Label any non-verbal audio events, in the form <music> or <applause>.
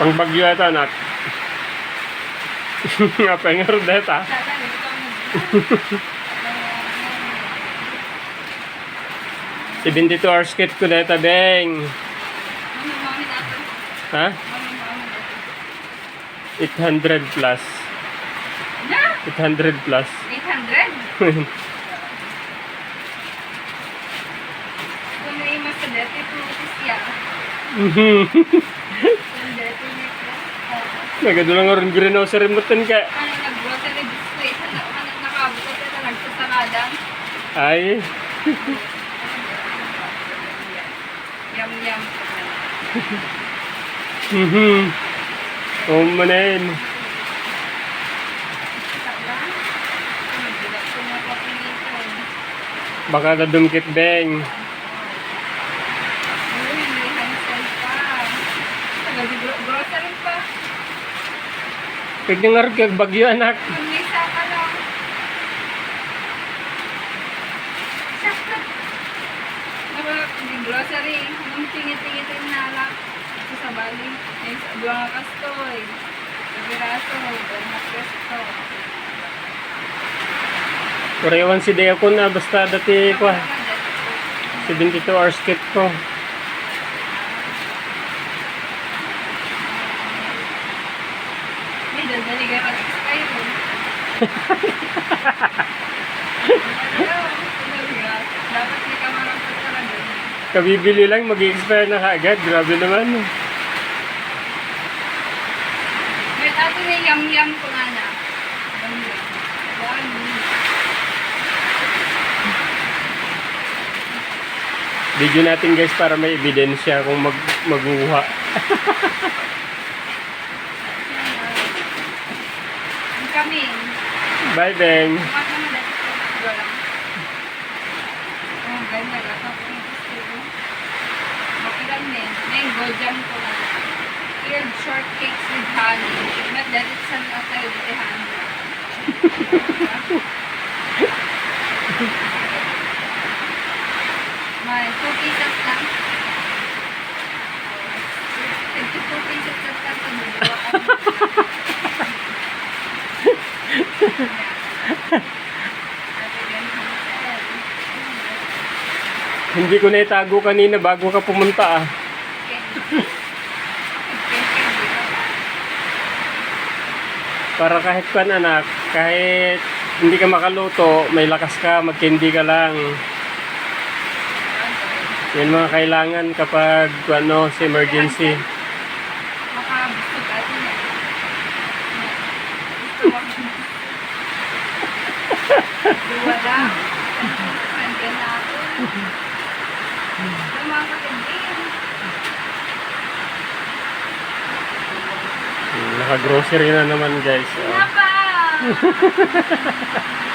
Pang bagyo ito, anak. <laughs> Nga pengar deta. Ito ang 72 hours kit ko deta, Beng. Ha? Mami, mami nato. 800 plus. Na? 800 plus. 800? <laughs> <laughs> Kung may mas sa dati, fruitis ya. Mhm. Yung dati necklace. Oo. Nagadulang nga rin greenhouse ka. Ano nag-grocery display? Nakabot ko na nagsasaradan? Ay. <laughs> Yum, yum. Mhm. Oh, manin. Baka nadumkit, Beng. Uy, may hansel pa. Nag-grocery pa. Kag nga rin kag bagyo, anak. Ang may saka lang. Saka. Nag-grocery. Nung tingit-tingit yung nalak. Ito sa bali. May sa buwang kastoy. Pagiraso. Buwang presto. Kurewan si Dea ko na, basta dati ko. 72 hours kit ko. May dadali ka ka sa kayo. Dapat may kamarang sa talaga. <laughs> Kabibili lang, mag expire na kaagad. Grabe naman. May ato na yam-yam ko nga na. Video natin guys para may ebidensya kung mag maguha. <laughs> Ang kaming. Bye, Beng. Kumat naman dati ko. Wala. Oh, ganyan. Ako ko yung gusto ko. Makilang din. May gojam ko na. Filled shortcakes with honey. Not that it's an atay with the honey. May two pieces lang. 52 pieces lang lang sa dalawa. Hindi ko na itago kanina bago ka pumunta ah. Para kahit kan anak, kahit hindi ka makaluto, may lakas ka, magkindi ka lang. Yan mga kailangan kapag ano, sa emergency. Eh. Wala. Nandiyan na ako. Yung mga. Naka-grocery na naman guys. ah. Napa! <laughs>